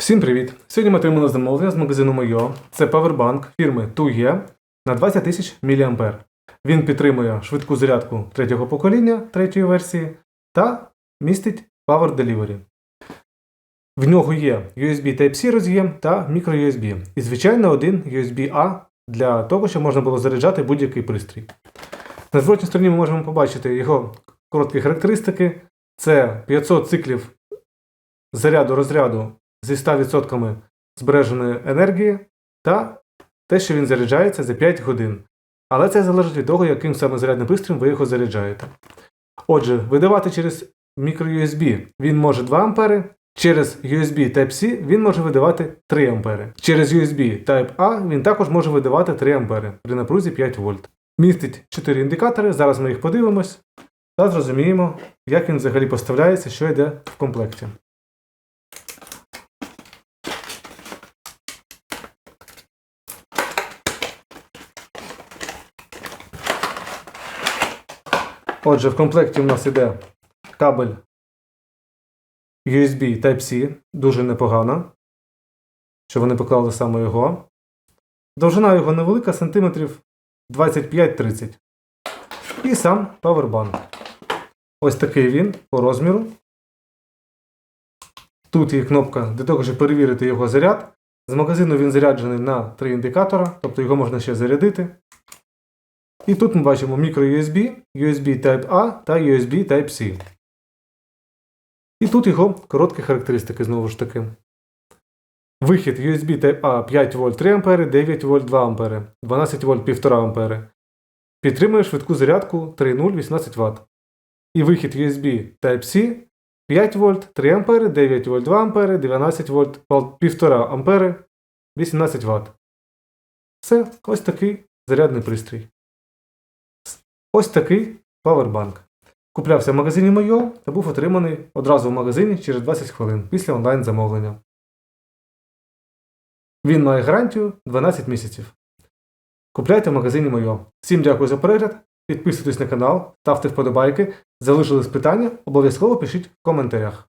Всім привіт! Сьогодні ми отримали замовлення з магазину Moyo. Це павербанк фірми 2E на 20 тисяч мА. Він підтримує швидку зарядку третього покоління третьої версії та містить Power Delivery. В нього є USB Type-C роз'єм та microUSB. І, звичайно, один USB-A для того, щоб можна було заряджати будь-який пристрій. На зворотній стороні ми можемо побачити його короткі характеристики. Це 500 циклів заряду розряду зі 100% збереженої енергії та те, що він заряджається за 5 годин. Але це залежить від того, яким саме зарядним пристроєм ви його заряджаєте. Отже, видавати через microUSB він може 2 А, через USB Type-C він може видавати 3 А. Через USB Type-A він також може видавати 3 А при напрузі 5 вольт. Містить 4 індикатори, зараз ми їх подивимось та зрозуміємо, як він взагалі поставляється, що йде в комплекті. Отже, в комплекті у нас іде кабель USB Type-C, дуже непогано, що вони поклали саме його. Довжина його невелика, сантиметрів 25-30. І сам павербанк. Ось такий він по розміру. Тут є кнопка для того, щоб перевірити його заряд. З магазину він заряджений на 3 індикатора, тобто його можна ще зарядити. І тут ми бачимо microUSB, USB Type-A та USB Type-C. І тут його короткі характеристики знову ж таки. Вихід USB Type-A 5 В 3 А, 9 В 2 А, 12 В 1,5 А. Підтримує швидку зарядку 3.0 18 Вт. І вихід USB Type-C 5 В 3 А, 9 В 2 А, 12 В 1,5 А 18 Вт. Все, ось такий зарядний пристрій. Ось такий павербанк. Куплявся в магазині Майо та був отриманий одразу в магазині через 20 хвилин після онлайн-замовлення. Він має гарантію 12 місяців. Купляйте в магазині Майо. Всім дякую за перегляд. Підписуйтесь на канал, ставте вподобайки, залишились питання, обов'язково пишіть в коментарях.